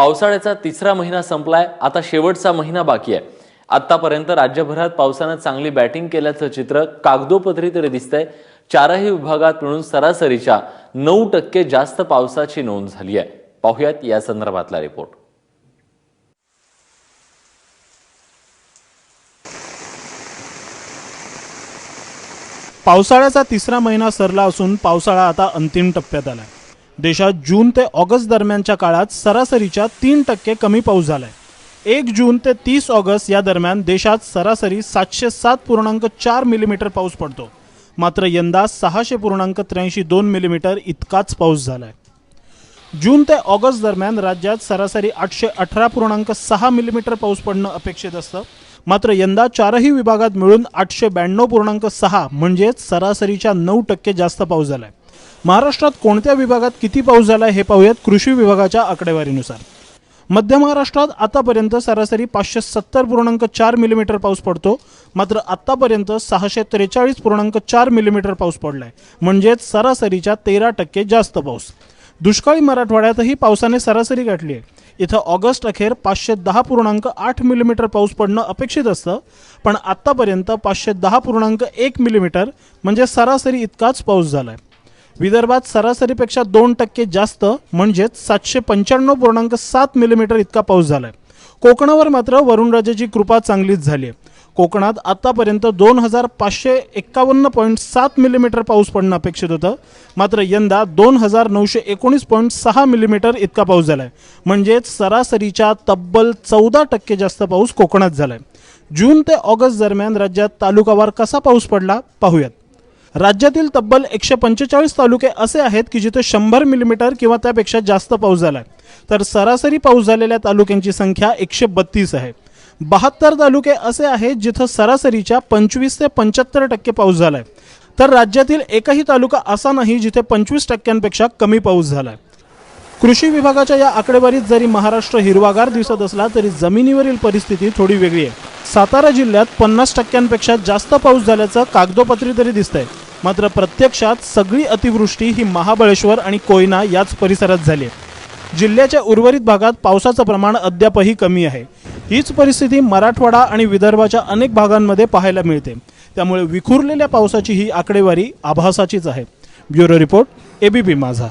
पावसाळ्याचा तिसरा महिना संपलाय आता शेवटचा महिना बाकी आहे. आतापर्यंत राज्यभरात पावसानं चांगली बॅटिंग केल्याचं चित्र कागदोपत्री तरी दिसतंय. चारही विभागात मिळून सरासरीच्या नऊ टक्के जास्त पावसाची नोंद झाली आहे. पाहुयात या संदर्भातला रिपोर्ट. पावसाळ्याचा तिसरा महिना सरला असून पावसाळा आता अंतिम टप्प्यात आलाय. देशात जून ते ऑगस्ट दरम्यानच्या काळात सरासरीच्या तीन टक्के कमी पाऊस झालाय. एक जून ते तीस ऑगस्ट या दरम्यान देशात सरासरी सातशे सात पूर्णांक चार मिलीमीटर पाऊस पडतो. मात्र यंदा सहाशे पूर्णांक त्र्याऐंशी दोन मिलीमीटर इतकाच पाऊस झालाय. जून ते ऑगस्ट दरम्यान राज्यात सरासरी आठशे अठरा पूर्णांक सहा मिलीमीटर पाऊस पडणं अपेक्षित असतं. मात्र यंदा चारही विभागात मिळून आठशे ब्याण्णव पूर्णांक सहा म्हणजेच सरासरीच्या नऊ टक्के जास्त पाऊस झालाय. महाराष्ट्रात कोणत्या विभागात किती पाऊस झाला हे पाहूयात कृषी विभागाच्या आकडेवारीनुसार. मध्य महाराष्ट्रात आतापर्यंत सरासरी पाचशे सत्तर पूर्णांक चार मिलीमीटर पाऊस पडतो. मात्र आतापर्यंत सहाशे त्रेचाळीस पूर्णांक चार मिलीमीटर पाऊस पडलाय. म्हणजेच सरासरीच्या तेरा टक्के जास्त पाऊस. दुष्काळी मराठवाड्यातही पावसाने सरासरी गाठली आहे. इथं ऑगस्ट अखेर पाचशे दहा पूर्णांक आठ मिलीमीटर पाऊस पडणं अपेक्षित असतं. पण आत्तापर्यंत पाचशे दहा पूर्णांक एक मिलीमीटर म्हणजे सरासरी इतकाच पाऊस झाला आहे विदर्भात सरासरीपेक्षा दोन टक्के जास्त म्हणजेच सातशे पंच्याण्णव पूर्णांक सात मिलीमीटर इतका पाऊस झालाय. कोकणावर मात्र वरुणराजाची कृपा चांगलीच झाली आहे. कोकणात आतापर्यंत दोन हजार पाचशे एक्कावन्न पॉईंट सात मिलीमीटर पाऊस पडणं अपेक्षित होतं. मात्र यंदा दोन हजार नऊशे एकोणीस पॉईंट सहा मिलीमीटर इतका पाऊस झालाय. म्हणजेच सरासरीच्या तब्बल चौदा टक्के जास्त पाऊस कोकणात झालाय. जून ते ऑगस्ट दरम्यान राज्यात तालुकावार कसा पाऊस पडला? पाहूयात. राज्यातील तब्बल एकशे पंचेचाळीस तालुके असे आहेत की जिथे शंभर मिलीमीटर किंवा त्यापेक्षा जास्त पाऊस झालाय. तर सरासरी पाऊस झालेल्या तालुक्यांची संख्या एकशे बत्तीस आहे. बहात्तर तालुके असे आहेत जिथं सरासरीच्या पंचवीस ते पंच्याहत्तर टक्के पाऊस झाला आहे तर राज्यातील एकही तालुका असा नाही जिथे पंचवीस टक्क्यांपेक्षा कमी पाऊस झाला आहे कृषी विभागाच्या या आकडेवारीत जरी महाराष्ट्र हिरवागार दिसत असला तरी जमिनीवरील परिस्थिती थोडी वेगळी आहे. सातारा जिल्ह्यात पन्नास टक्क्यांपेक्षा जास्त पाऊस झाल्याचं कागदोपत्री तरी दिसतंय. मात्र प्रत्यक्षात सगळी अतिवृष्टी ही महाबळेश्वर आणि कोयना याच परिसरात झाली आहे. जिल्ह्याच्या उर्वरित भागात पावसाचं प्रमाण अद्यापही कमी आहे. हीच परिस्थिती मराठवाडा आणि विदर्भाच्या अनेक भागांमध्ये पाहायला मिळते. त्यामुळे विखुरलेल्या पावसाची ही आकडेवारी आभासाचीच आहे. ब्युरो रिपोर्ट एबीपी माझा.